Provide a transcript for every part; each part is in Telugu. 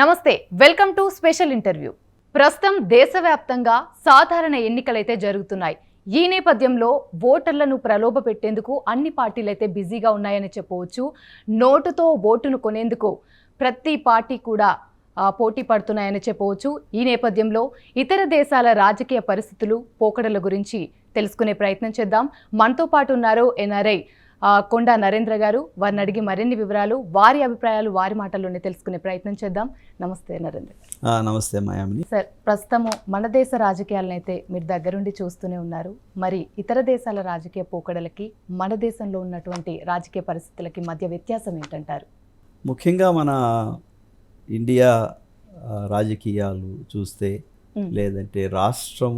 నమస్తే వెల్కమ్ టు స్పెషల్ ఇంటర్వ్యూ. ప్రస్తుతం దేశవ్యాప్తంగా సాధారణ ఎన్నికలైతే జరుగుతున్నాయి ఈ నేపథ్యంలో ఓటర్లను ప్రలోభ పెట్టేందుకు అన్ని పార్టీలైతే బిజీగా ఉన్నాయని చెప్పవచ్చు. నోటుతో ఓటును కొనేందుకు ప్రతి పార్టీ కూడా పోటీ పడుతున్నాయని చెప్పవచ్చు. ఈ నేపథ్యంలో ఇతర దేశాల రాజకీయ పరిస్థితులు పోకడల గురించి తెలుసుకునే ప్రయత్నం చేద్దాం. మనతో పాటు ఉన్నారు ఎన్ఆర్ఐ కొండా నరేంద్ర గారు వారిని అడిగి మరిన్ని వివరాలు వారి అభిప్రాయాలు వారి మాటల్లోనే తెలుసుకునే ప్రయత్నం చేద్దాం. నమస్తే నరేంద్ర. నమస్తే మాయామిని. సార్ ప్రస్తుతము మన దేశ రాజకీయాలను అయితే మీరు దగ్గరుండి చూస్తూనే ఉన్నారు. మరి ఇతర దేశాల రాజకీయ పోకడలకి మన దేశంలో ఉన్నటువంటి రాజకీయ పరిస్థితులకి మధ్య వ్యత్యాసం ఏంటంటారు? ముఖ్యంగా మన ఇండియా రాజకీయాలు చూస్తే. లేదంటే రాష్ట్రం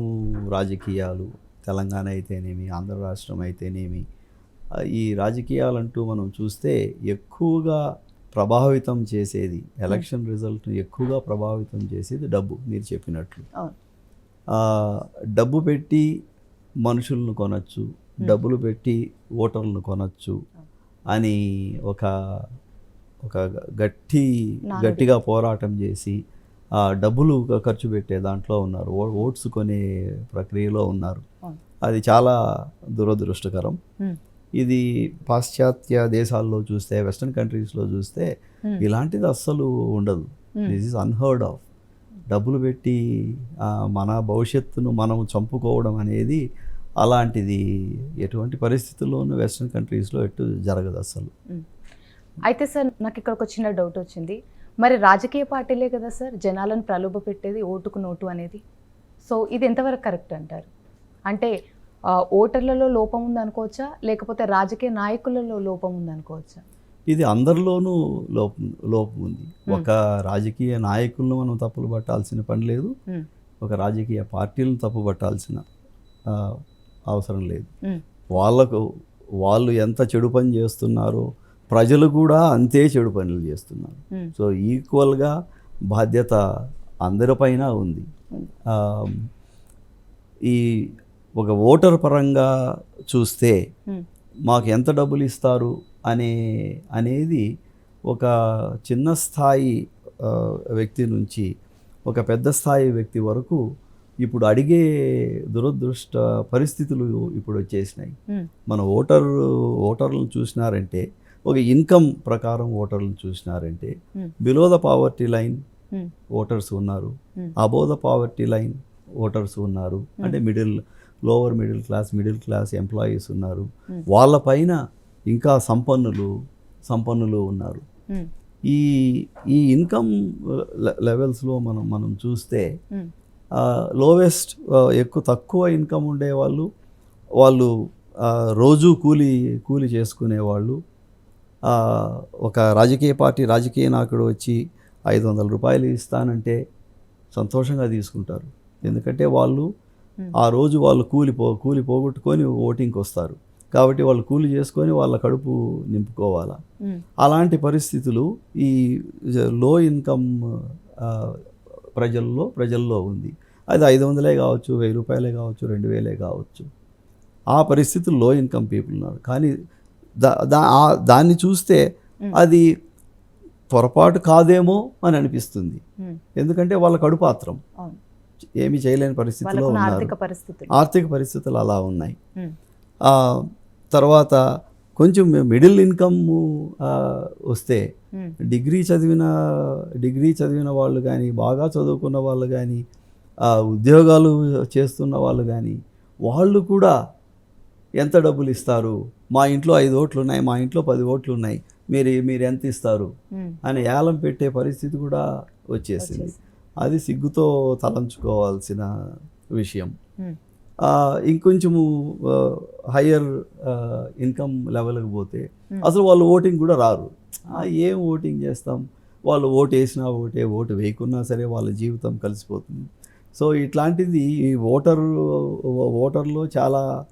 రాజకీయాలు తెలంగాణ అయితేనేమి ఆంధ్ర రాష్ట్రం అయితేనేమి ఈ రాజకీయాలంటూ మనం చూస్తే ఎక్కువగా ప్రభావితం చేసేది ఎలక్షన్ రిజల్ట్ను ఎక్కువగా ప్రభావితం చేసేది డబ్బు మీరు చెప్పినట్లు డబ్బు పెట్టి మనుషులను కొనచ్చు డబ్బులు పెట్టి ఓటర్లను కొనచ్చు అని ఒక ఒక గట్టి. గట్టిగా పోరాటం చేసి ఆ డబ్బులు ఖర్చు పెట్టే దాంట్లో ఉన్నారు ఓట్స్ కొనే ప్రక్రియలో ఉన్నారు. అది చాలా దురదృష్టకరం మ్మ్. ఇది పాశ్చాత్య దేశాల్లో చూస్తే వెస్ట్రన్ కంట్రీస్లో చూస్తే మ్మ్. ఇలాంటిది అస్సలు ఉండదు. దిస్ ఇస్ అన్హర్డ్ ఆఫ్ డబ్బులు పెట్టి మన భవిష్యత్తును మనం చంపుకోవడం అనేది అలాంటిది ఎటువంటి పరిస్థితుల్లోనూ వెస్ట్రన్ కంట్రీస్లో ఎటు జరగదు అసలు మ్మ్. అయితే సార్ నాకు ఇక్కడ ఒక చిన్న డౌట్ వచ్చింది మరి రాజకీయ పార్టీలే కదా సార్ జనాలను ప్రలోభ పెట్టేది ఓటుకు నోటు అనేది సో ఇది ఎంతవరకు కరెక్ట్ అంటారు అంటే ఓటర్లలో లోపం ఉంది అనుకోవచ్చా లేకపోతే రాజకీయ నాయకులలో లోపం ఉంది అనుకోవచ్చా ఇది అందరిలోనూ లోపం లోపం ఉంది. ఒక రాజకీయ నాయకులను మనం తప్పులు పట్టాల్సిన పని లేదు. ఒక రాజకీయ పార్టీలను తప్పు పట్టాల్సిన అవసరం లేదు. వాళ్ళకు వాళ్ళు ఎంత చెడు పని చేస్తున్నారో ప్రజలు కూడా అంతే చెడు పనులు చేస్తున్నారు. సో ఈక్వల్గా బాధ్యత అందరిపైన ఉంది. ఈ ఒక ఓటర్ పరంగా చూస్తే. మాకు ఎంత డబ్బులు ఇస్తారు అనే అనేది ఒక చిన్న స్థాయి వ్యక్తి నుంచి ఒక పెద్ద స్థాయి వ్యక్తి వరకు ఇప్పుడు అడిగే దురదృష్ట పరిస్థితులు ఇప్పుడు వచ్చేసినాయి. మన ఓటర్ ఓటర్లను చూసినారంటే ఒక ఇన్కమ్ ప్రకారం ఓటర్లను చూసినారంటే. Below the poverty line. Voters ఉన్నారు. Above the poverty line voters ఉన్నారు అంటే middle lower middle class middle class employees ఉన్నారు మ్మ్. వాళ్ళపైన ఇంకా సంపన్నులు సంపన్నులు ఉన్నారు మ్మ్. ఈ ఈ ఇన్కమ్ లెవెల్స్లో మనం మనం చూస్తే మ్మ్. లోవెస్ట్ ఎక్కువ తక్కువ ఇన్కమ్ ఉండే వాళ్ళు రోజు కూలి కూలి చేసుకునే వాళ్ళు ఆ, ఒక రాజకీయ పార్టీ రాజకీయ నాయకుడు వచ్చి ఐదు వందల రూపాయలు ఇస్తానంటే సంతోషంగా తీసుకుంటారు ఎందుకంటే వాళ్ళు. ఆ రోజు వాళ్ళు కూలి పో కూలి పోగొట్టుకొని ఓటింగ్కి వస్తారు కాబట్టి వాళ్ళు కూలి చేసుకొని వాళ్ళ కడుపు నింపుకోవాలా. మ్మ్. అలాంటి పరిస్థితులు ఈ లో ఇన్కమ్ ప్రజల్లో ప్రజల్లో ఉంది. అది ఐదు వందలే కావచ్చు వెయ్యి రూపాయలే కావచ్చు రెండు వేలే కావచ్చు. ఆ పరిస్థితులు లో ఇన్కమ్ పీపుల్ ఉన్నారు. కానీ దా దాన్ని చూస్తే మ్మ్. అది పొరపాటు కాదేమో అని అనిపిస్తుంది. ఎందుకంటే వాళ్ళ కడుపాత్రం. ఏమీ చేయలేని పరిస్థితిలో ఉన్నారు. ఆర్థిక పరిస్థితులు. అలా ఉన్నాయి. తర్వాత కొంచెం మిడిల్ ఇన్కమ్ వస్తే. డిగ్రీ చదివిన డిగ్రీ చదివిన వాళ్ళు కానీ బాగా చదువుకున్న వాళ్ళు కానీ ఉద్యోగాలు చేస్తున్న వాళ్ళు కానీ వాళ్ళు కూడా ఎంత డబ్బులు ఇస్తారు? మా ఇంట్లో ఐదు ఓట్లు ఉన్నాయి మా ఇంట్లో పది ఓట్లు ఉన్నాయి. మీరు మీరు ఎంత ఇస్తారు. అని ఏలం పెట్టే పరిస్థితి కూడా వచ్చేసింది. అది సిగ్గుతో తలంచుకోవాల్సిన విషయం. ఆ, ఇంకొంచెము హయ్యర్ ఇన్కమ్ లెవెల్కి పోతే Hmm. అసలు వాళ్ళు ఓటింగ్ కూడా రారు. ఏం ఓటింగ్ చేస్తాం? వాళ్ళు ఓటు వేసినా ఓటే ఓటు వేయకున్నా సరే వాళ్ళ జీవితం కలిసిపోతుంది. సో ఇట్లాంటిది ఈ ఓటర్ ఓటర్లో చాలా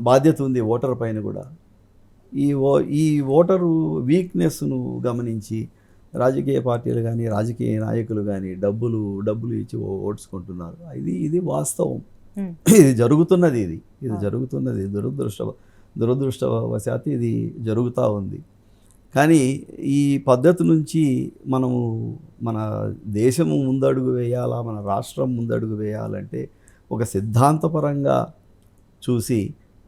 బాధ్యత ఉంది ఓటర్ పైన కూడా. ఈ ఓ ఈ ఓటరు వీక్నెస్ను గమనించి రాజకీయ పార్టీలు కానీ రాజకీయ నాయకులు కానీ డబ్బులు డబ్బులు ఇచ్చి ఓ- ఓట్స్ కొంటున్నారు ఇది ఇది వాస్తవం. ఇది జరుగుతున్నది ఇది. ఇది. జరుగుతున్నది. దురదృష్ట దురదృష్టవశాత్తు ఇది జరుగుతూ ఉంది. కానీ ఈ పద్ధతి నుంచి మనము మన దేశము ముందడుగు వేయాలా మన రాష్ట్రం ముందడుగు వేయాలంటే ఒక సిద్ధాంతపరంగా చూసి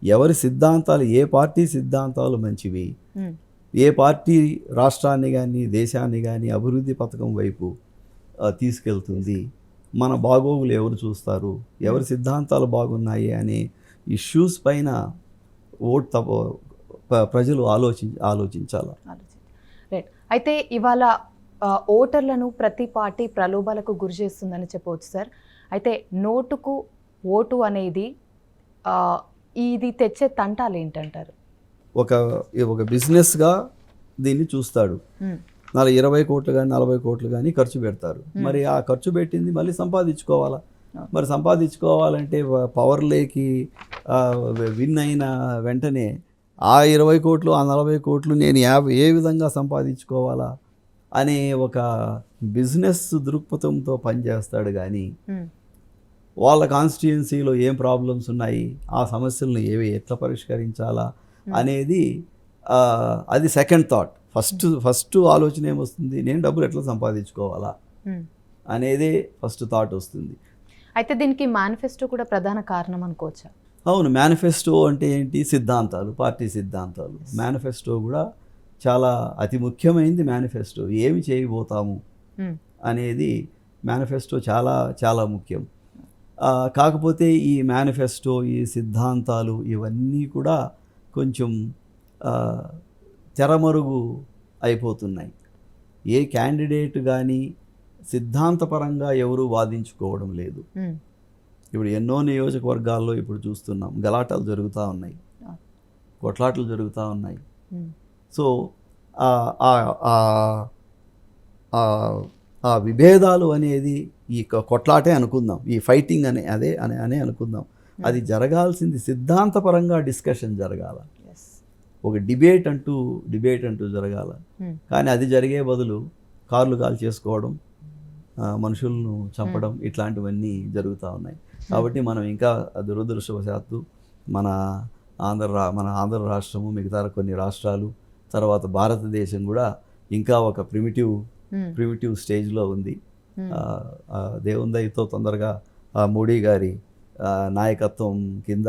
ఎవరి సిద్ధాంతాలు ఏ పార్టీ సిద్ధాంతాలు మంచివి? ఏ పార్టీ రాష్ట్రాన్ని కానీ దేశాన్ని కానీ అభివృద్ధి పథకం వైపు తీసుకెళ్తుంది. మన బాగోగులు ఎవరు చూస్తారు? ఎవరి సిద్ధాంతాలు బాగున్నాయి అనే ఇష్యూస్ పైన ఓట్ తప్ప ప్రజలు ఆలోచి ఆలోచించాలి? రైట్. అయితే ఇవాళ ఓటర్లను ప్రతి పార్టీ ప్రలోభాలకు గురి చేస్తుందని చెప్పవచ్చు సార్. అయితే నోటుకు ఓటు అనేది ఇది తెచ్చే తంటాలు ఏంటంటారు ఒక ఒక బిజినెస్గా దీన్ని చూస్తాడు. నాలుగు ఇరవై కోట్లు కానీ నలభై కోట్లు కానీ ఖర్చు పెడతారు. మరి ఆ ఖర్చు పెట్టింది మళ్ళీ సంపాదించుకోవాలా. మరి సంపాదించుకోవాలంటే పవర్లేకి విన్ అయిన వెంటనే ఆ ఇరవై కోట్లు ఆ నలభై కోట్లు నేను యాభై ఏ విధంగా సంపాదించుకోవాలా? అనే ఒక బిజినెస్ దృక్పథంతో పనిచేస్తాడు కానీ వాళ్ళ కాన్స్టిట్యుయెన్సీలో ఏం ప్రాబ్లమ్స్ ఉన్నాయి? ఆ సమస్యలను ఏవి ఎట్లా పరిష్కరించాలా? అనేది ఆ, అది సెకండ్ థాట్ ఫస్ట్ ఫస్ట్ ఆలోచన ఏమొస్తుంది? నేను డబ్బులు ఎట్లా సంపాదించుకోవాలా. అనేదే ఫస్ట్ థాట్ వస్తుంది. అయితే దీనికి మేనిఫెస్టో కూడా ప్రధాన కారణం అనుకోవచ్చా? అవును. మేనిఫెస్టో అంటే ఏంటి? సిద్ధాంతాలు పార్టీ సిద్ధాంతాలు. మేనిఫెస్టో కూడా చాలా అతి ముఖ్యమైనది మేనిఫెస్టో ఏమి చేయబోతాము? ఉమ్, అనేది మేనిఫెస్టో చాలా చాలా ముఖ్యం. కాకపోతే ఈ మేనిఫెస్టో ఈ సిద్ధాంతాలు ఇవన్నీ కూడా కొంచెం తెరమరుగు అయిపోతున్నాయి. ఏ క్యాండిడేట్ కానీ సిద్ధాంతపరంగా ఎవరు వాదించుకోవడం లేదు. ఇప్పుడు ఎన్నో నియోజకవర్గాల్లో ఇప్పుడు చూస్తున్నాం గలాటాలు జరుగుతూ ఉన్నాయి. కొట్లాటలు జరుగుతూ ఉన్నాయి. సో ఆ- విభేదాలు అనేది ఈ కొట్లాటే అనుకుందాం ఈ ఫైటింగ్ అనే అదే అనే అనే అనుకుందాం. అది జరగాల్సింది సిద్ధాంతపరంగా డిస్కషన్ జరగాల. ఒక డిబేట్ అంటూ డిబేట్ అంటూ జరగాల. ఉమ్, కానీ అది జరిగే బదులు కార్లు కాల్ చేసుకోవడం మనుషులను చంపడం ఇట్లాంటివన్నీ జరుగుతూ ఉన్నాయి. కాబట్టి మనం ఇంకా దురదృష్టవశాత్తు మన ఆంధ్ర రా మన ఆంధ్ర రాష్ట్రము మిగతా కొన్ని రాష్ట్రాలు తర్వాత భారతదేశం కూడా ఇంకా ఒక ప్రిమిటివ్ ప్రిమిటివ్ స్టేజ్లో ఉంది. దయతో తొందరగా ఆ మోడీ గారి నాయకత్వం కింద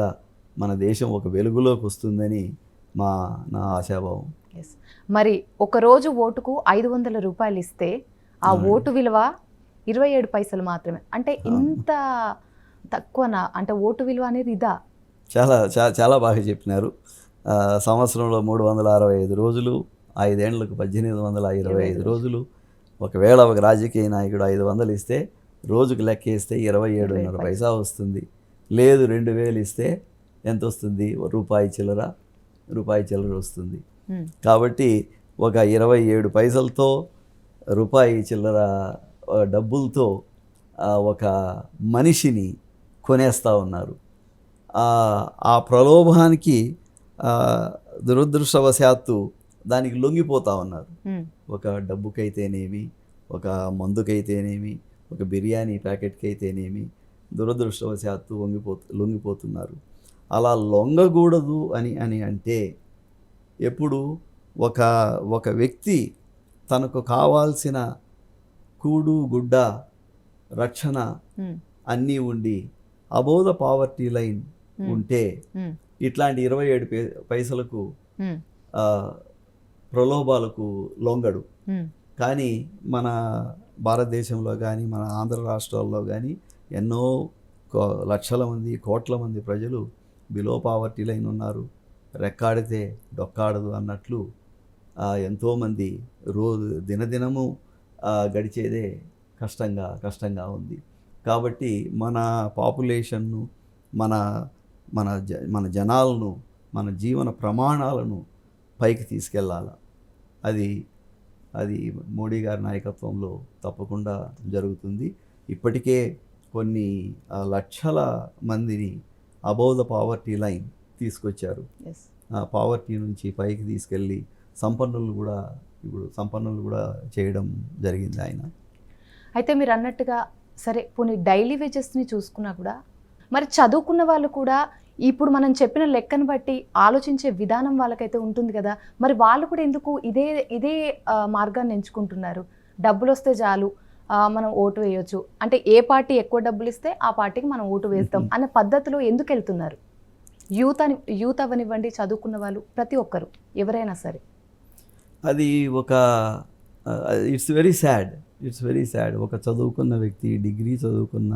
మన దేశం ఒక వెలుగులోకి వస్తుందని మా నా ఆశాభావం. మరి ఒక రోజు ఓటుకు ఐదు వందల రూపాయలు ఇస్తే ఆ ఓటు విలువ ఇరవై ఏడు పైసలు మాత్రమే. అంటే ఇంత తక్కువనా? అంటే ఓటు విలువ అనేది ఇదా? చాలా చాలా చాలా బాగా చెప్పినారు. సంవత్సరంలో మూడు వందల అరవై ఐదు రోజులు ఐదేళ్ళకు పద్దెనిమిది వందల ఇరవై ఐదు రోజులు. ఒకవేళ ఒక రాజకీయ నాయకుడు ఐదు వందలు ఇస్తే రోజుకు లెక్క ఇస్తే ఇరవై ఏడున్నర పైసా వస్తుంది. లేదు రెండు వేలు ఇస్తే ఎంత వస్తుంది? రూపాయి చిల్లర రూపాయి చిల్లర వస్తుంది. కాబట్టి ఒక ఇరవై ఏడు పైసలతో రూపాయి చిల్లర డబ్బులతో ఒక మనిషిని కొనేస్తూ ఉన్నారు. ఆ, ప్రలోభానికి దురదృష్టవశాత్తు దానికి లొంగిపోతూ ఉన్నారు. ఒక డబ్బుకైతేనేమి ఒక మందుకైతేనేమి ఒక బిర్యానీ ప్యాకెట్కి అయితేనేమి దురదృష్టవశాత్తు వంగిపో లొంగిపోతున్నారు. అలా లొంగకూడదు అని అని అంటే ఎప్పుడు ఒక ఒక వ్యక్తి తనకు కావాల్సిన కూడు గుడ్డ రక్షణ అన్నీ ఉండి అబోధ పావర్టీ లైన్. ఉంటే ఇట్లాంటి ఇరవై ఏడు పైసలకు ప్రలోభాలకు లొంగడు. కానీ మన భారతదేశంలో కానీ మన ఆంధ్ర రాష్ట్రాల్లో కానీ ఎన్నో కో- లక్షల మంది కోట్ల మంది ప్రజలు బిలో పావర్టీ లైన్ ఉన్నారు. రెక్కాడితే డొక్కాడదు అన్నట్లు ఎంతోమంది రోజు దినదినము గడిచేదే కష్టంగా కష్టంగా ఉంది. కాబట్టి మన పాపులేషన్ను మన మన జ మన జనాలను మన జీవన ప్రమాణాలను పైకి తీసుకెళ్ళాలి. అది అది మోడీ గారి నాయకత్వంలో తప్పకుండా జరుగుతుంది. ఇప్పటికే కొన్ని లక్షల మందిని అబౌవ్ ద పావర్టీ లైన్ తీసుకొచ్చారు. పావర్టీ నుంచి పైకి తీసుకెళ్ళి సంపన్నులు కూడా ఇప్పుడు సంపన్నులు కూడా చేయడం జరిగింది ఆయన. అయితే మీరు అన్నట్టుగా సరే పోనీ డైలీ వేజెస్ని చూసుకున్నా కూడా మరి చదువుకున్న వాళ్ళు కూడా ఇప్పుడు మనం చెప్పిన లెక్కను బట్టి ఆలోచించే విధానం వాళ్ళకైతే ఉంటుంది కదా. మరి వాళ్ళు కూడా ఎందుకు ఇదే ఇదే మార్గాన్ని ఎంచుకుంటున్నారు? డబ్బులు వస్తే చాలు మనం ఓటు వేయొచ్చు. అంటే ఏ పార్టీ ఎక్కువ డబ్బులు ఇస్తే ఆ పార్టీకి మనం ఓటు వేస్తాం అనే పద్ధతిలో ఎందుకు వెళ్తున్నారు? యూత్ అని యూత్ అవనివ్వండి చదువుకున్న వాళ్ళు ప్రతి ఒక్కరు ఎవరైనా సరే. అది ఒక it's very sad it's very sad ఒక చదువుకున్న వ్యక్తి డిగ్రీ చదువుకున్న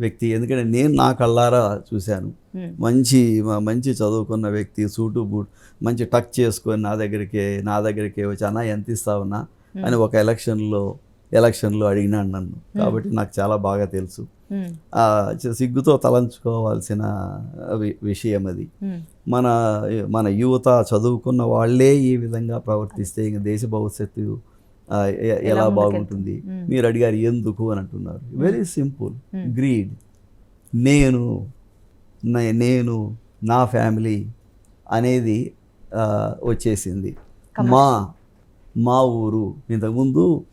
వ్యక్తి. ఎందుకంటే నేను నా కళ్ళారా చూశాను. మంచి మంచి చదువుకున్న వ్యక్తి సూటు బూట్ మంచి టక్ చేసుకొని నా దగ్గరికి నా దగ్గరికి వచ్చి అన్న ఎంత ఇస్తావున్నా అని ఒక ఎలక్షన్లో ఎలక్షన్లో అడిగినాడు నన్ను. కాబట్టి నాకు చాలా బాగా తెలుసు. సిగ్గుతో తలంచుకోవాల్సిన విషయం అది. మన మన యువత చదువుకున్న వాళ్ళే ఈ విధంగా ప్రవర్తిస్తే ఇంక దేశ భవిష్యత్తు ఎలా? బాగుంటుంది. మీరు అడిగారు ఎందుకు అని అంటున్నారు. Very simple. గ్రీడ్ నేను నే- నేను నా ఫ్యామిలీ అనేది వచ్చేసింది. మా మా ఊరు. ఇంతకుముందు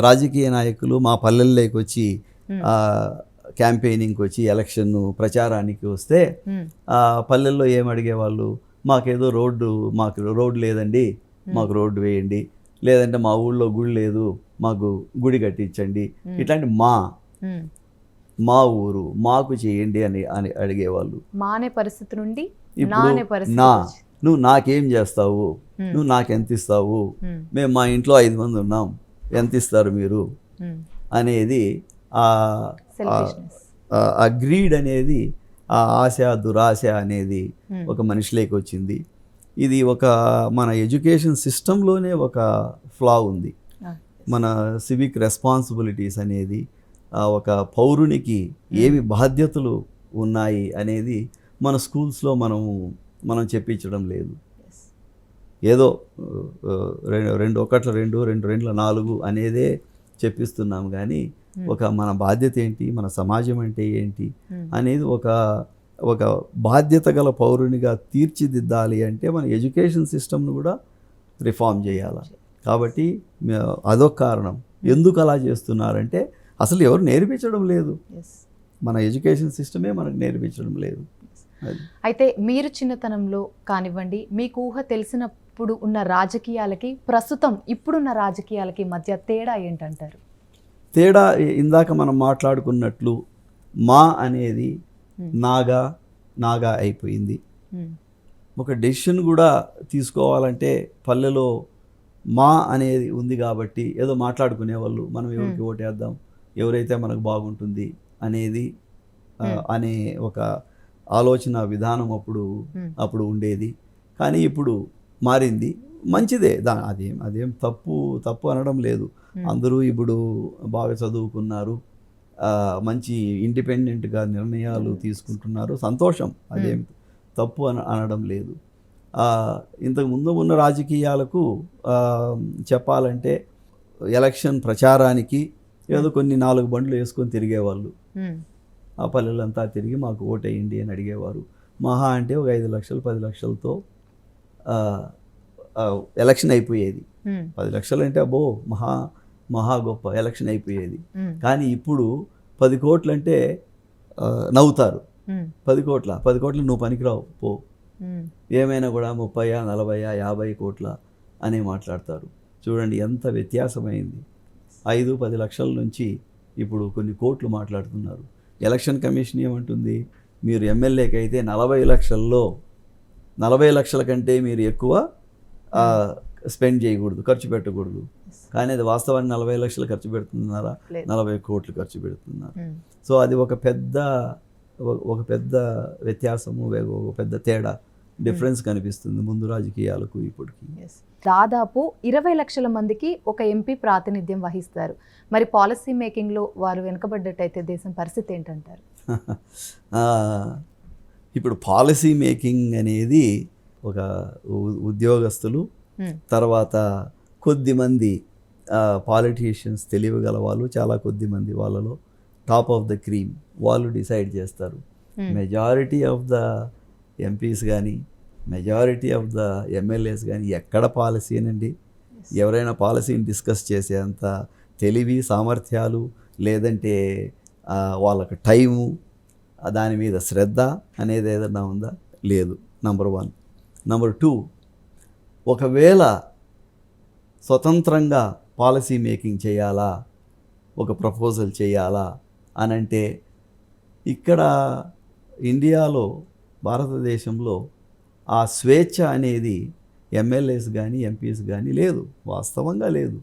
రాజకీయ నాయకులు మా పల్లెల్లోకి వచ్చి. క్యాంపెయినింగ్కి వచ్చి ఎలక్షన్ ప్రచారానికి వస్తే పల్లెల్లో ఏం అడిగేవాళ్ళు? మాకేదో రోడ్డు మాకు రోడ్డు లేదండి. మాకు రోడ్డు వేయండి. లేదంటే మా ఊళ్ళో గుడి లేదు మాకు గుడి కట్టించండి. ఇట్లాంటి మా. మా ఊరు మాకు చేయండి అని అని అడిగేవాళ్ళు. మానే పరిస్థితి నుండి నా నువ్వు నాకేం చేస్తావు? నువ్వు నాకు ఎంత ఇస్తావు? మేము. మా ఇంట్లో ఐదు మంది ఉన్నాం. ఎంత ఇస్తారు మీరు. అనేది ఆ గ్రీడ్ అనేది ఆ ఆశ దురాశ అనేది. ఒక మనిషిలోకి వచ్చింది ఇది ఒక మన ఎడ్యుకేషన్ సిస్టంలోనే ఒక ఫ్లా ఉంది. Ah, మన సివిక్ రెస్పాన్సిబిలిటీస్ అనేది ఒక పౌరునికి ఏవి బాధ్యతలు ఉన్నాయి అనేది మన స్కూల్స్లో మనము మనం చెప్పించడం లేదు. ఏదో రెండు రెండు ఒకట్ల రెండు రెండు రెండ్ల నాలుగు అనేదే చెప్పిస్తున్నాం. కానీ ఒక మన బాధ్యత ఏంటి మన సమాజం అంటే ఏంటి Hmm. అనేది ఒక ఒక బాధ్యత గల పౌరునిగా తీర్చిదిద్దాలి అంటే మన ఎడ్యుకేషన్ సిస్టమ్ను కూడా రిఫార్మ్ చేయాలి? కాబట్టి అదొక కారణం. ఎందుకు అలా చేస్తున్నారంటే అసలు ఎవరు నేర్పించడం లేదు. మన ఎడ్యుకేషన్ సిస్టమే మనకు నేర్పించడం లేదు. అయితే మీరు చిన్నతనంలో కానివ్వండి మీకు ఊహ తెలిసినప్పుడు ఉన్న రాజకీయాలకి ప్రస్తుతం ఇప్పుడున్న రాజకీయాలకి మధ్య తేడా ఏంటంటారు? తేడా ఇందాక మనం మాట్లాడుకున్నట్లు మా అనేది. నాగా నాగా అయిపోయింది. ఉమ్, ఒక డెసిషన్ కూడా తీసుకోవాలంటే పల్లెలో మా అనేది ఉంది కాబట్టి ఏదో మాట్లాడుకునే వాళ్ళు మనం ఎవరికి ఓటేద్దాం ఎవరైతే మనకు బాగుంటుంది అనేది Hmm. అనే ఒక ఆలోచన విధానం అప్పుడు Hmm. అప్పుడు ఉండేది. కానీ ఇప్పుడు మారింది. మంచిదే. దా అదేం అదేం తప్పు తప్పు అనడం లేదు. Hmm. అందరూ ఇప్పుడు బాగా చదువుకున్నారు. మంచి ఇండిపెండెంట్గా నిర్ణయాలు తీసుకుంటున్నారు. సంతోషం. అదేం తప్పు అన అనడం లేదు. ఇంతకు ముందు ఉన్న రాజకీయాలకు చెప్పాలంటే ఎలక్షన్ ప్రచారానికి ఏదో కొన్ని నాలుగు బండ్లు వేసుకొని తిరిగేవాళ్ళు. ఉమ్, ఆ పల్లెలంతా తిరిగి మాకు ఓటేయండి అని అడిగేవారు. మహా అంటే ఒక ఐదు లక్షలు పది లక్షలతో ఎలక్షన్ అయిపోయేది. పది లక్షలు అంటే అబ్బో మహా మహా గొప్ప ఎలక్షన్ అయిపోయేది. కానీ ఇప్పుడు పది కోట్లు అంటే నవ్వుతారు. పది కోట్ల పది కోట్లు నువ్వు పనికిరావు పో. ఏమైనా కూడా ముప్పయా నలభయా యాభై కోట్ల అని మాట్లాడతారు. చూడండి ఎంత వ్యత్యాసమైంది. ఐదు పది లక్షల నుంచి ఇప్పుడు కొన్ని కోట్లు మాట్లాడుతున్నారు. ఎలక్షన్ కమిషన్ ఏమంటుంది? మీరు ఎమ్మెల్యేకి అయితే నలభై లక్షల్లో నలభై లక్షల కంటే మీరు ఎక్కువ స్పెండ్ చేయకూడదు ఖర్చు పెట్టకూడదు. కానీ అది వాస్తవానికి నలభై లక్షలు ఖర్చు పెడుతున్నారా. నలభై కోట్లు ఖర్చు పెడుతున్నారు. ఉమ్, సో అది ఒక పెద్ద ఒక- పెద్ద వ్యత్యాసము ఒక పెద్ద తేడా డిఫరెన్స్ కనిపిస్తుంది ముందు రాజకీయాలకు ఇప్పటికి. దాదాపు ఇరవై లక్షల మందికి ఒక ఎంపీ ప్రాతినిధ్యం వహిస్తారు. మరి పాలసీ మేకింగ్లో వారు వెనుకబడ్డట్టయితే దేశం పరిస్థితి ఏంటంటారు? ఇప్పుడు పాలసీ మేకింగ్ అనేది ఒక ఉద్యోగస్తులు తర్వాత కొద్దిమంది పాలిటీషియన్స్ తెలియగల వాళ్ళు చాలా కొద్దిమంది వాళ్ళలో టాప్ ఆఫ్ ద క్రీమ్ వాళ్ళు డిసైడ్ చేస్తారు. మెజారిటీ ఆఫ్ ద ఎంపీస్ కానీ మెజారిటీ ఆఫ్ ద ఎమ్మెల్యేస్ కానీ ఎక్కడ పాలసీ అనండి? ఎవరైనా పాలసీని డిస్కస్ చేసేంత తెలివి సామర్థ్యాలు లేదంటే వాళ్ళకి టైము దాని మీద శ్రద్ధ అనేది ఏదన్నా ఉందా? లేదు. నంబర్ వన్ నంబర్ టూ ఒకవేళ స్వతంత్రంగా పాలసీ మేకింగ్ చేయాలా? ఒక ప్రపోజల్ చేయాలా? అని అంటే ఇక్కడ ఇండియాలో భారతదేశంలో ఆ స్వేచ్ఛ అనేది ఎమ్మెల్యేస్ కానీ ఎంపీస్ కానీ లేదు. వాస్తవంగా లేదు.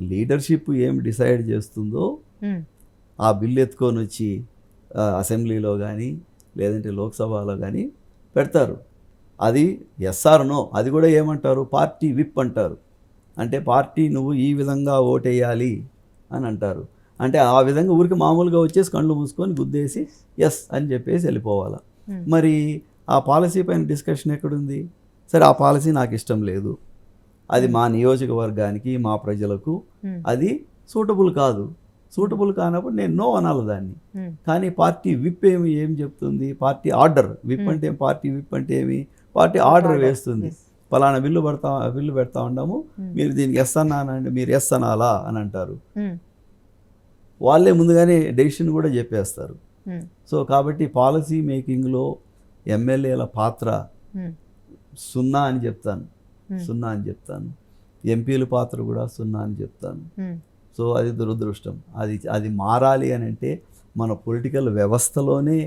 లీడర్షిప్ ఏం డిసైడ్ చేస్తుందో ఆ బిల్లు ఎత్తుకొని వచ్చి అసెంబ్లీలో కానీ లేదంటే లోక్సభలో కానీ పెడతారు. అది ఎస్ఆర్ నో అది కూడా ఏమంటారు? పార్టీ విప్ అంటారు. అంటే పార్టీ నువ్వు ఈ విధంగా ఓటేయాలి అని అంటారు. అంటే ఆ విధంగా ఊరికి మామూలుగా వచ్చేసి కళ్ళు మూసుకొని గుద్దేసి ఎస్ అని చెప్పేసి వెళ్ళిపోవాలి. మరి ఆ పాలసీ పైన డిస్కషన్ ఎక్కడుంది? సరే ఆ పాలసీ నాకు ఇష్టం లేదు. అది మా నియోజకవర్గానికి మా ప్రజలకు అది సూటబుల్ కాదు. సూటబుల్ కానప్పుడు నేను నో అనాలి దాన్ని. కానీ పార్టీ విప్ ఏమి ఏం చెప్తుంది? Party order. విప్ అంటే పార్టీ విప్ అంటే ఏమి? పార్టీ ఆర్డర్ వేస్తుంది. ఫలానా బిల్లు పడతా బిల్లు పెడతా ఉన్నాము ఉమ్, మీరు దీనికి ఎస్ అన్నానండి మీరు ఎస్ అనాలా అని అంటారు. ఉమ్, వాళ్ళే ముందుగానే డెసిషన్ కూడా చెప్పేస్తారు. ఉమ్, సో కాబట్టి పాలసీ మేకింగ్లో ఎమ్మెల్యేల పాత్ర సున్నా అని చెప్తాను. Hmm. సున్నా అని చెప్తాను. ఎంపీల పాత్ర కూడా సున్నా అని చెప్తాను. సో అది దురదృష్టం. అది అది మారాలి అని అంటే మన పొలిటికల్ వ్యవస్థలోనే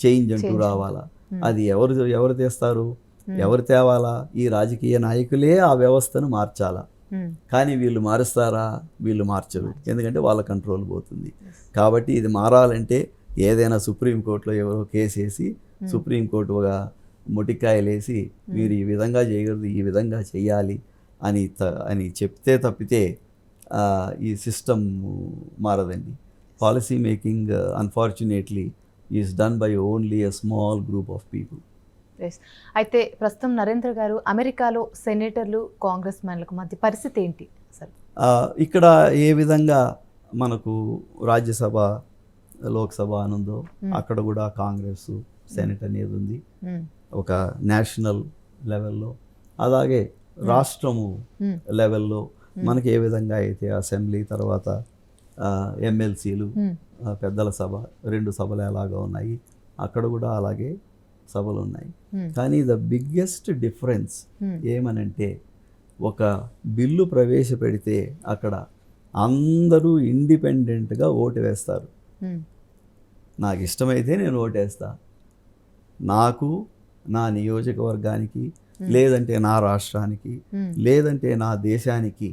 చేంజ్ అంటూ. రావాలా? Hmm. అది ఎవరు ఎవరు తెస్తారు? Hmm. ఎవరు తేవాలా? ఈ రాజకీయ నాయకులే ఆ వ్యవస్థను మార్చాలా? ఉమ్, కానీ వీళ్ళు మారుస్తారా? వీళ్ళు మార్చరు. ఎందుకంటే వాళ్ళ కంట్రోల్ పోతుంది. కాబట్టి ఇది మారాలంటే ఏదైనా సుప్రీంకోర్టులో ఎవరో కేసు వేసి సుప్రీంకోర్టు ఒక మొటికాయలేసి మీరు ఈ విధంగా చేయకూడదు ఈ విధంగా చేయాలి అని త అని చెప్తే తప్పితే ఈ system మారదండి. Policy making unfortunately is done by only a small group of people. అయితే ప్రస్తుతం నరేంద్ర గారు అమెరికాలో సెనేటర్లు కాంగ్రెస్ మ్యాన్లకు మధ్య పరిస్థితి ఏంటి ఆ, ఇక్కడ ఏ విధంగా మనకు రాజ్యసభ లోక్సభ అనుందో. అక్కడ కూడా కాంగ్రెస్ సెనెట్ అనేది ఉంది. ఒక నేషనల్ లెవెల్లో అలాగే రాష్ట్రము లెవెల్లో మనకి ఏ విధంగా అయితే అసెంబ్లీ తర్వాత ఎమ్మెల్సీలు పెద్దల సభ రెండు సభలు ఎలాగా ఉన్నాయి. అక్కడ కూడా అలాగే సభలు ఉన్నాయి. ఉమ్, కానీ ద బిగ్గెస్ట్ డిఫరెన్స్ ఏమనంటే ఒక బిల్లు ప్రవేశపెడితే అక్కడ అందరూ ఇండిపెండెంట్గా ఓటు వేస్తారు. ఉమ్, నాకు ఇష్టమైతే నేను ఓటేస్తా. నాకు నా నియోజకవర్గానికి లేదంటే నా రాష్ట్రానికి లేదంటే నా దేశానికి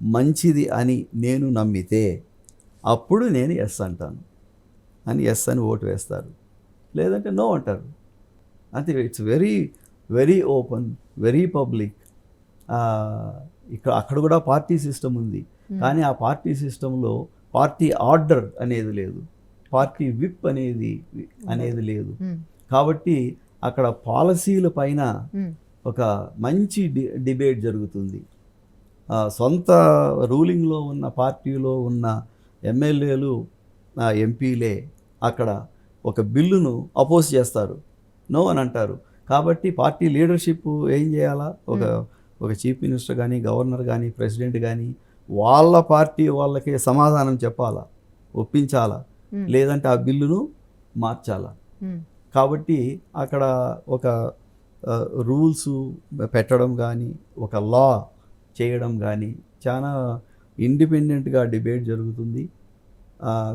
మంచిది అని నేను నమ్మితే అప్పుడు నేను ఎస్ అంటాను. అని ఎస్ అని ఓటు వేస్తారు. లేదంటే నో అంటారు. అంతే it's very very open very public ఇక్కడ అక్కడ కూడా పార్టీ సిస్టమ్ ఉంది. కానీ ఆ పార్టీ సిస్టంలో పార్టీ ఆర్డర్ అనేది లేదు. పార్టీ విప్ అనేది అనేది లేదు. ఉమ్, కాబట్టి అక్కడ పాలసీల పైన ఒక మంచి డిబేట్ జరుగుతుంది. సొంత రూలింగ్లో ఉన్న పార్టీలో ఉన్న ఎమ్మెల్యేలు ఎంపీలే అక్కడ ఒక బిల్లును అపోజ్ చేస్తారు. నో అని అంటారు. కాబట్టి పార్టీ లీడర్షిప్ ఏం చేయాలా? ఒక ఒక చీఫ్ మినిస్టర్ కానీ గవర్నర్ కానీ ప్రెసిడెంట్ కానీ వాళ్ళ పార్టీ వాళ్ళకి సమాధానం చెప్పాలా? ఒప్పించాలా? లేదంటే ఆ బిల్లును మార్చాలా? కాబట్టి అక్కడ ఒక రూల్స్ పెట్టడం కానీ ఒక లా చేయడం కానీ చాలా ఇండిపెండెంట్గా డిబేట్ జరుగుతుంది.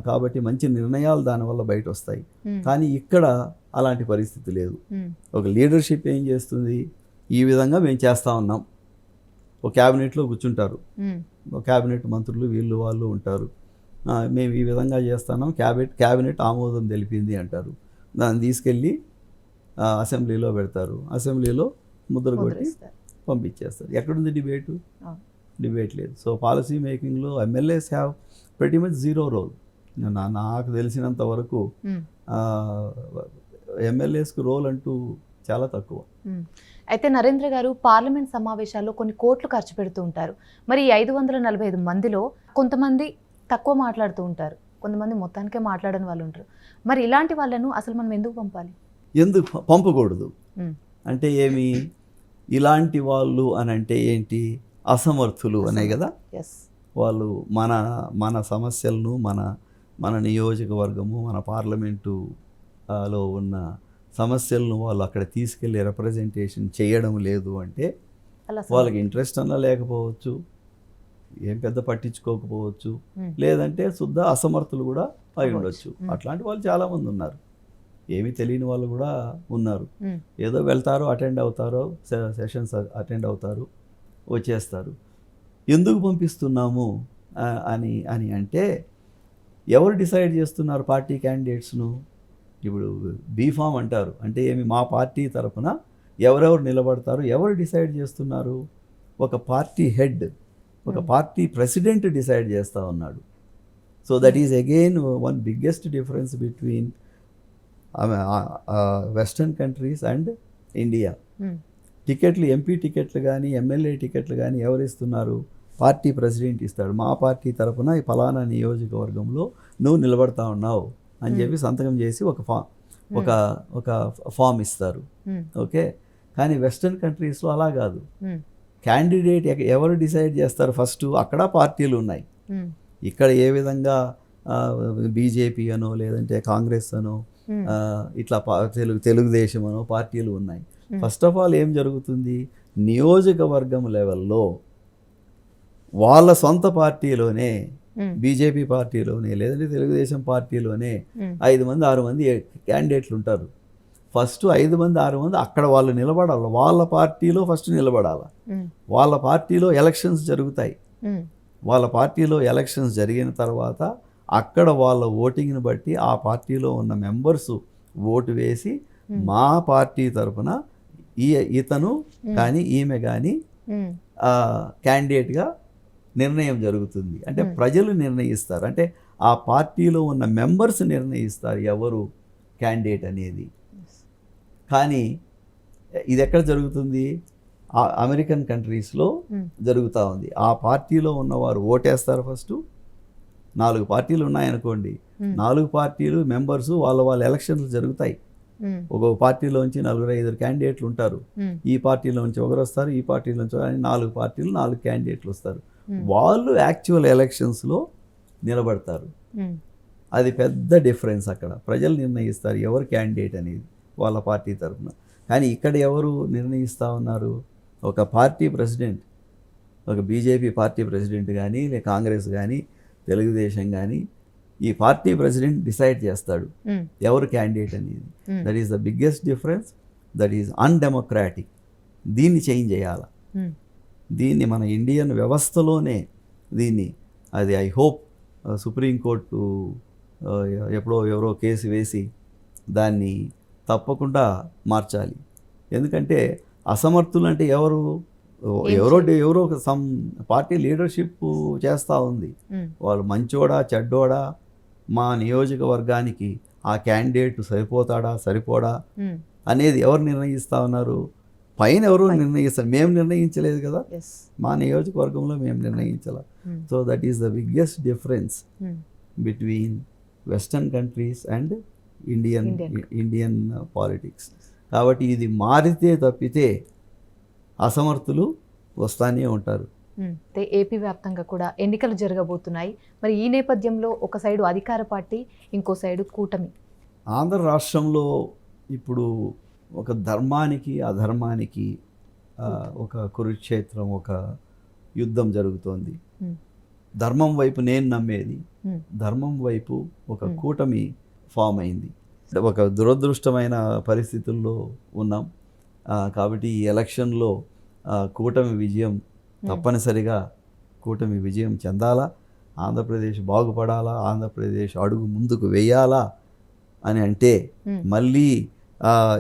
కాబట్టి మంచి నిర్ణయాలు దానివల్ల బయట వస్తాయి కానీ ఇక్కడ అలాంటి పరిస్థితి లేదు. ఒక లీడర్షిప్ ఏం చేస్తుంది? ఈ విధంగా మేము చేస్తూ ఉన్నాం. ఒక క్యాబినెట్లో కూర్చుంటారు. క్యాబినెట్ మంత్రులు వీళ్ళు వాళ్ళు ఉంటారు. మేము ఈ విధంగా చేస్తున్నాం. క్యాబినెట్ క్యాబినెట్ ఆమోదం తెలిపింది అంటారు. దాన్ని తీసుకెళ్ళి అసెంబ్లీలో పెడతారు. అసెంబ్లీలో ముద్ర కొట్టి. పంపించేస్తారు. ఎక్కడుంది డిబేటు. డిబేట్ లేదు. So policy మేకింగ్లో MLAs have pretty much zero role నాకు తెలిసినంత వరకు ఎమ్మెల్యేస్కి రోల్ అంటూ చాలా తక్కువ. అయితే నరేంద్ర గారు పార్లమెంట్ సమావేశాల్లో కొన్ని కోట్లు ఖర్చు పెడుతూ ఉంటారు. మరి ఈ ఐదు వందల నలభై ఐదు మందిలో కొంతమంది తక్కువ మాట్లాడుతూ ఉంటారు. కొంతమంది మొత్తానికే మాట్లాడని వాళ్ళు ఉంటారు. మరి ఇలాంటి వాళ్ళను అసలు మనం ఎందుకు పంపాలి? ఎందుకు పంపకూడదు? అంటే ఏమి? ఇలాంటి వాళ్ళు అని అంటే ఏంటి? అసమర్థులు అనే కదా? వాళ్ళు మన మన సమస్యలను మన మన నియోజకవర్గము మన పార్లమెంటు లో ఉన్న సమస్యలను వాళ్ళు అక్కడ తీసుకెళ్ళి రిప్రజెంటేషన్ చేయడం లేదు అంటే వాళ్ళకి ఇంట్రెస్ట్ అన్నా లేకపోవచ్చు ఏం పెద్ద పట్టించుకోకపోవచ్చు ఉమ్. లేదంటే శుద్ధ అసమర్థులు కూడా అయి ఉండొచ్చు. ఉమ్. అట్లాంటి వాళ్ళు చాలామంది ఉన్నారు. ఏమీ తెలియని వాళ్ళు కూడా ఉన్నారు. ఉమ్. ఏదో వెళ్తారు అటెండ్ అవుతారో సెషన్స్ అటెండ్ అవుతారు. వచ్చేస్తారు. ఎందుకు పంపిస్తున్నాము? అని అని అంటే ఎవరు డిసైడ్ చేస్తున్నారు పార్టీ క్యాండిడేట్స్ను? ఇప్పుడు బీఫామ్ అంటారు. అంటే ఏమి మా పార్టీ తరపున ఎవరెవరు నిలబడతారు? ఎవరు డిసైడ్ చేస్తున్నారు? ఒక పార్టీ హెడ్ ఒక పార్టీ ప్రెసిడెంట్ డిసైడ్ చేస్తూ ఉన్నాడు. So that is again one biggest difference between western countries and India. Um. టికెట్లు ఎంపీ టికెట్లు కానీ ఎమ్మెల్యే టికెట్లు కానీ ఎవరు ఇస్తున్నారు పార్టీ ప్రెసిడెంట్ ఇస్తాడు. మా పార్టీ తరపున ఈ ఫలానా నియోజకవర్గంలో నువ్వు నిలబడతా ఉన్నావు అని చెప్పి సంతకం చేసి ఒక ఫా ఒక ఒక ఫామ్ ఇస్తారు. ఓకే? కానీ వెస్టర్న్ కంట్రీస్లో అలా కాదు. క్యాండిడేట్ ఎవరు డిసైడ్ చేస్తారు ఫస్ట్? అక్కడ పార్టీలు ఉన్నాయి. ఇక్కడ ఏ విధంగా బీజేపీ అనో లేదంటే కాంగ్రెస్ అనో ఇట్లా తెలుగు తెలుగుదేశం అనో పార్టీలు ఉన్నాయి. ఫస్ట్ ఆఫ్ ఆల్ ఏం జరుగుతుంది నియోజకవర్గం లెవెల్లో వాళ్ళ సొంత పార్టీలోనే ఉమ్. బీజేపీ పార్టీలోనే లేదంటే తెలుగుదేశం పార్టీలోనే ఉమ్. ఐదు మంది ఆరు మంది క్యాండిడేట్లు ఉంటారు ఫస్ట్ ఐదు మంది ఆరు మంది అక్కడ వాళ్ళు నిలబడాలి వాళ్ళ పార్టీలో ఫస్ట్ నిలబడాలి ఉమ్. వాళ్ళ పార్టీలో ఎలక్షన్స్ జరుగుతాయి. వాళ్ళ పార్టీలో ఎలక్షన్స్ జరిగిన తర్వాత అక్కడ వాళ్ళ ఓటింగ్ని బట్టి ఆ పార్టీలో ఉన్న మెంబర్స్ ఓటు వేసి Hmm. మా పార్టీ తరపున ఈ ఇతను కానీ ఈమె కానీ. క్యాండిడేట్గా నిర్ణయం జరుగుతుంది. అంటే. ప్రజలు నిర్ణయిస్తారు. అంటే ఆ పార్టీలో ఉన్న మెంబర్స్ నిర్ణయిస్తారు ఎవరు క్యాండిడేట్ అనేది. కానీ ఇది ఎక్కడ జరుగుతుంది? ఆ అమెరికన్ కంట్రీస్లో. జరుగుతూ ఉంది. ఆ పార్టీలో ఉన్నవారు ఓటేస్తారు ఫస్ట్. నాలుగు పార్టీలు ఉన్నాయనుకోండి. నాలుగు పార్టీలు మెంబర్స్ వాళ్ళ వాళ్ళ ఎలక్షన్లు జరుగుతాయి. ఒక్కొక్క పార్టీలోంచి నలుగురు ఐదుగురు క్యాండిడేట్లు ఉంటారు. ఈ పార్టీలోంచి ఒకరు వస్తారు ఈ పార్టీలోంచి అని నాలుగు పార్టీలు నాలుగు క్యాండిడేట్లు వస్తారు. వాళ్ళు యాక్చువల్ ఎలక్షన్స్లో నిలబడతారు. అది పెద్ద డిఫరెన్స్ అక్కడ. ప్రజలు నిర్ణయిస్తారు ఎవరు క్యాండిడేట్ అనేది వాళ్ళ పార్టీ తరఫున. కానీ ఇక్కడ ఎవరు నిర్ణయిస్తూ ఉన్నారు? ఒక పార్టీ ప్రెసిడెంట్ ఒక బీజేపీ పార్టీ ప్రెసిడెంట్ కానీ లే కాంగ్రెస్ కానీ తెలుగుదేశం కానీ ఈ పార్టీ ప్రెసిడెంట్ డిసైడ్ చేస్తాడు ఉమ్. ఎవరు క్యాండిడేట్ అనేది. That is the biggest difference that is undemocratic దీన్ని చేంజ్ చేయాలి ఉమ్. దీన్ని మన ఇండియన్ వ్యవస్థలోనే దీన్ని అది ఐ హోప్ సుప్రీంకోర్టు ఎప్పుడో ఎవరో కేసు వేసి దాన్ని తప్పకుండా మార్చాలి ఎందుకంటే అసమర్థులు అంటే ఎవరు ఎవరో ఎవరో సమ్ పార్టీ లీడర్షిప్ చేస్తూ ఉంది ఉమ్. వాళ్ళు మంచోడా చెడ్డోడా మా నియోజకవర్గానికి ఆ క్యాండిడేట్ సరిపోతాడా సరిపోడా ఉమ్. అనేది ఎవరు నిర్ణయిస్తా ఉన్నారు పైన ఎవరు నిర్ణయిస్తారు మేము నిర్ణయించలేదు కదా మా నియోజకవర్గంలో మేము నిర్ణయించాల. So that is the biggest difference. Between western countries and Indian. Indian politics కాబట్టి ఇది మారితే తప్పితే అసమర్థులు వస్తానే ఉంటారు. అయితే ఏపీ వ్యాప్తంగా కూడా ఎన్నికలు జరగబోతున్నాయి మరి ఈ నేపథ్యంలో ఒక సైడు అధికార పార్టీ ఇంకో సైడు కూటమి ఆంధ్ర రాష్ట్రంలో ఇప్పుడు ఒక ధర్మానికి అధర్మానికి ఒక కురుక్షేత్రం ఒక యుద్ధం జరుగుతోంది. ధర్మం వైపు నేను నమ్మేది. ధర్మం వైపు ఒక. కూటమి ఫామ్ అయింది ఒక దురదృష్టమైన పరిస్థితుల్లో ఉన్నాం కాబట్టి ఈ ఎలక్షన్లో కూటమి విజయం తప్పనిసరిగా కూటమి విజయం చెందాలా? ఆంధ్రప్రదేశ్ బాగుపడాలా? ఆంధ్రప్రదేశ్ అడుగు ముందుకు వేయాలా? అని అంటే ఉమ్. మళ్ళీ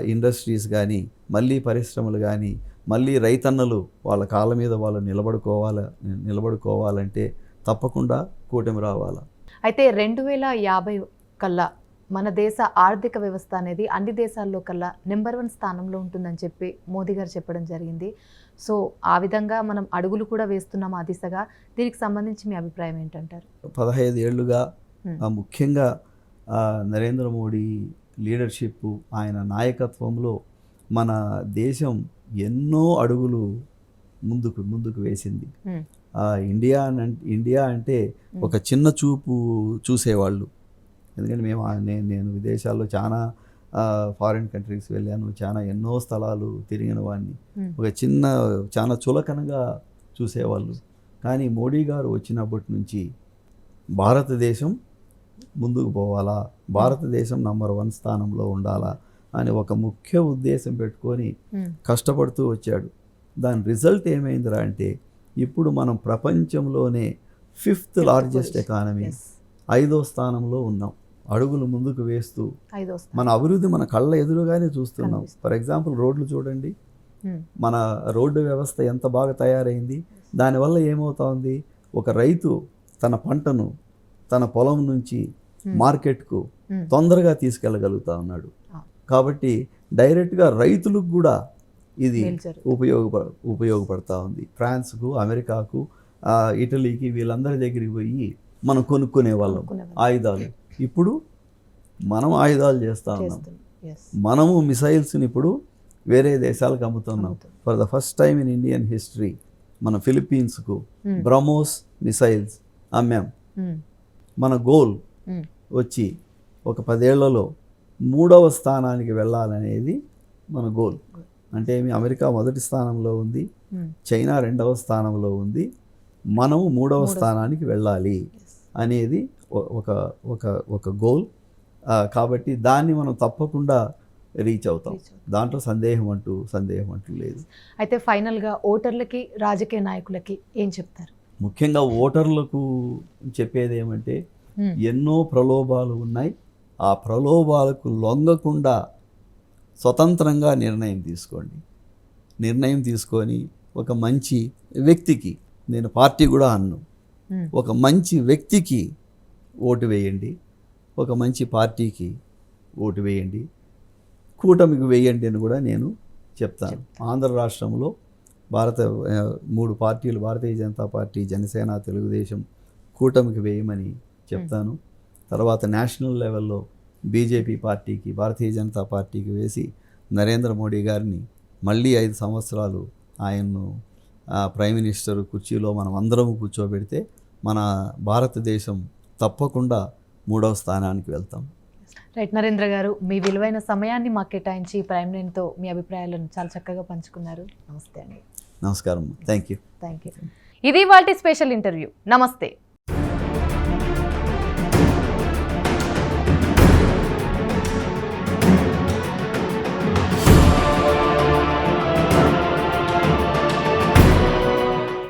ఇండస్ట్రీస్ కానీ మళ్ళీ పరిశ్రమలు కానీ మళ్ళీ రైతన్నలు వాళ్ళ కాళ్ళ మీద వాళ్ళు నిలబడుకోవాల నిలబడుకోవాలంటే తప్పకుండా కూటమి రావాలా. అయితే రెండు వేల యాభై కల్లా మన దేశ ఆర్థిక వ్యవస్థ అనేది అన్ని దేశాల్లో కల్లా నెంబర్ వన్ స్థానంలో ఉంటుందని చెప్పి మోదీ గారు చెప్పడం జరిగింది. సో ఆ విధంగా మనం అడుగులు కూడా వేస్తున్నాం ఆ దిశగా. దీనికి సంబంధించి మీ అభిప్రాయం ఏంటంటారు? పదహైదు ఏళ్ళుగా ముఖ్యంగా నరేంద్ర మోడీ లీడర్షిప్ ఆయన నాయకత్వంలో మన దేశం ఎన్నో అడుగులు ముందుకు ముందుకు వేసింది. ఇండియా అన్ ఇండియా అంటే. ఒక చిన్న చూపు చూసేవాళ్ళు. ఎందుకంటే మేము నేను విదేశాల్లో చాలా ఫారిన్ కంట్రీస్ వెళ్ళాను. చాలా ఎన్నో స్థలాలు తిరిగిన వాడిని. ఒక చిన్న చాలా చులకనగా చూసేవాళ్ళు. కానీ మోడీ గారు వచ్చినప్పటి నుంచి భారతదేశం ముందుకు పోవాలా? భారతదేశం నంబర్ వన్ స్థానంలో ఉండాలా? అని ఒక ముఖ్య ఉద్దేశం పెట్టుకొని కష్టపడుతూ వచ్చాడు. దాని రిజల్ట్ ఏమైందిరా అంటే ఇప్పుడు మనం ప్రపంచంలోనే ఫిఫ్త్ లార్జెస్ట్. ఎకానమీ. ఐదో స్థానంలో ఉన్నాం. అడుగులు ముందుకు వేస్తూ. మన అభివృద్ధి మన కళ్ళ ఎదురుగానే చూస్తున్నాం. ఫర్ ఎగ్జాంపుల్ రోడ్లు చూడండి మన రోడ్డు వ్యవస్థ ఎంత బాగా తయారైంది దానివల్ల ఏమవుతా ఉంది ఒక రైతు తన పంటను తన పొలం నుంచి. మార్కెట్కు తొందరగా తీసుకెళ్ళగలుగుతా ఉన్నాడు. కాబట్టి డైరెక్ట్గా రైతులకు కూడా ఇది మేలు జరుగుతుంది. ఉపయోగప ఉపయోగపడతా ఉంది ఫ్రాన్స్కు అమెరికాకు ఇటలీకి వీళ్ళందరి దగ్గరికి పోయి మనం కొనుక్కునే వాళ్ళం. ఆయుధాలు ఇప్పుడు మనం ఆయుధాలు చేస్తా ఉన్నాం. మనము మిసైల్స్ని ఇప్పుడు వేరే దేశాలకు అమ్ముతున్నాం. For the first time in Indian history మన ఫిలిప్పీన్స్కు ఉమ్, బ్రహ్మోస్ మిసైల్స్ అమ్మాం. ఉమ్, మన గోల్ ఉమ్, వచ్చి ఒక పదేళ్ళలో మూడవ స్థానానికి వెళ్ళాలనేది మన గోల్. అంటే ఏమి? అమెరికా మొదటి స్థానంలో ఉంది. చైనా రెండవ స్థానంలో ఉంది. మనము మూడవ స్థానానికి వెళ్ళాలి. అనేది ఒక ఒక ఒక గోల్ కాబట్టి దాన్ని మనం తప్పకుండా రీచ్ అవుతాం. దాంట్లో సందేహం అంటూ సందేహం అంటూ లేదు. అయితే ఫైనల్గా ఓటర్లకి రాజకీయ నాయకులకి ఏం చెప్తారు? ముఖ్యంగా ఓటర్లకు చెప్పేది ఏమంటే ఎన్నో ప్రలోభాలు ఉన్నాయి. ఆ ప్రలోభాలకు లొంగకుండా స్వతంత్రంగా నిర్ణయం తీసుకోండి. నిర్ణయం తీసుకొని ఒక మంచి వ్యక్తికి నేను పార్టీ కూడా అన్ను. ఒక మంచి వ్యక్తికి ఓటు వేయండి. ఒక మంచి పార్టీకి ఓటు వేయండి. కూటమికి వేయండి అని కూడా నేను చెప్తాను. ఆంధ్ర రాష్ట్రంలో భారత మూడు పార్టీలు భారతీయ జనతా పార్టీ జనసేన తెలుగుదేశం కూటమికి వేయమని చెప్తాను. తర్వాత నేషనల్ లెవెల్లో బీజేపీ పార్టీకి భారతీయ జనతా పార్టీకి వేసి నరేంద్ర మోడీ గారిని మళ్ళీ ఐదు సంవత్సరాలు ఆయన్ను ప్రైమ్ మినిస్టర్ కుర్చీలో మనం అందరం కూర్చోబెడితే మన భారతదేశం తప్పకుండా మూడవ స్థానానికి వెళ్తాం. రైట్ నరేంద్ర గారు మీ విలువైన సమయాన్ని మాకు కేటాయించి ప్రైమ్ లైన్తో మీ అభిప్రాయాలను చాలా చక్కగా పంచుకున్నారు. నమస్తే అండి. నమస్కారం. థ్యాంక్ యూ థ్యాంక్ యూ ఇది వాటి స్పెషల్ ఇంటర్వ్యూ. నమస్తే.